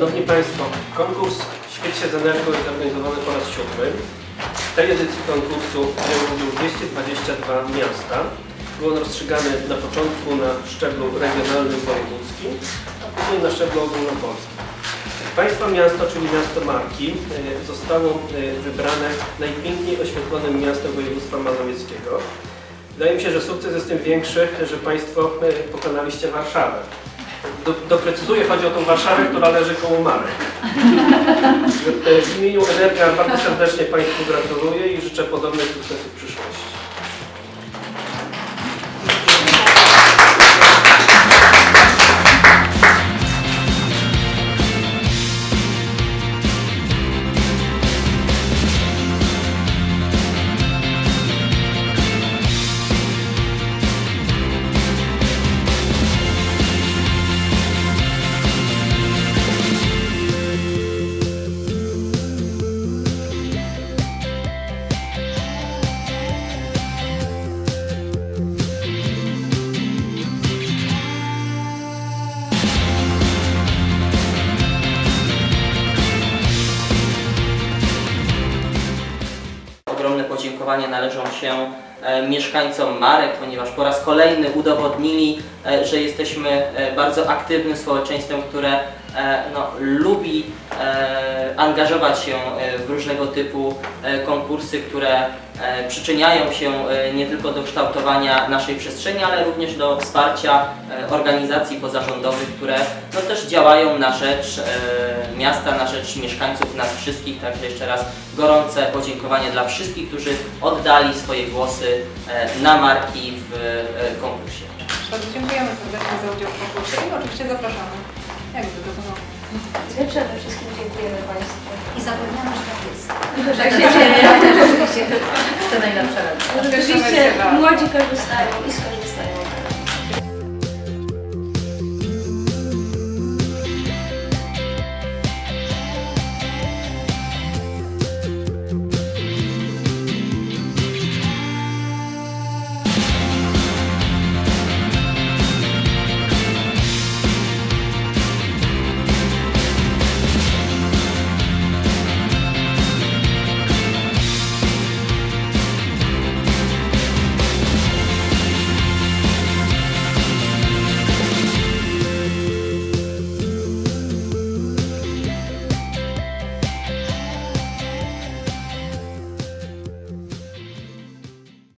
Szanowni Państwo, konkurs Świeć się z energią jest organizowany po raz siódmy. W tej edycji konkursu wzięło udział 222 miasta. Był on rozstrzygany na początku na szczeblu regionalnym wojewódzkim, a później na szczeblu ogólnopolskim. Państwa miasto, czyli miasto Marki, e, zostało e, wybrane najpiękniej oświetlonym miastem województwa mazowieckiego. Wydaje mi się, że sukces jest tym większy, że Państwo e, pokonaliście Warszawę. Do, doprecyzuję, chodzi o tą Warszawę, która leży koło Marek. E, W imieniu Energia bardzo serdecznie Państwu gratuluję i życzę podobnych sukcesów w przyszłości. Ogromne podziękowania należą się mieszkańcom Marek, ponieważ po raz kolejny udowodnili, e, że jesteśmy e, bardzo aktywnym społeczeństwem, które e, no, lubi e, angażować się e, w różnego typu e, konkursy, które e, przyczyniają się e, nie tylko do kształtowania naszej przestrzeni, ale również do wsparcia e, organizacji pozarządowych, które no, też działają na rzecz e, miasta, na rzecz mieszkańców, nas wszystkich. Także jeszcze raz gorące podziękowanie dla wszystkich, którzy oddali swoje głosy e, na marki w e, konkursie. Bardzo dziękujemy serdecznie za udział w konkursie i oczywiście zapraszamy. Jak zwykle to My przede wszystkim dziękujemy Państwu. I zapewniamy, że tak jest. Tak się dzieje. Oczywiście to. Cieszymy Oczywiście młodzi korzystają i skorzystają.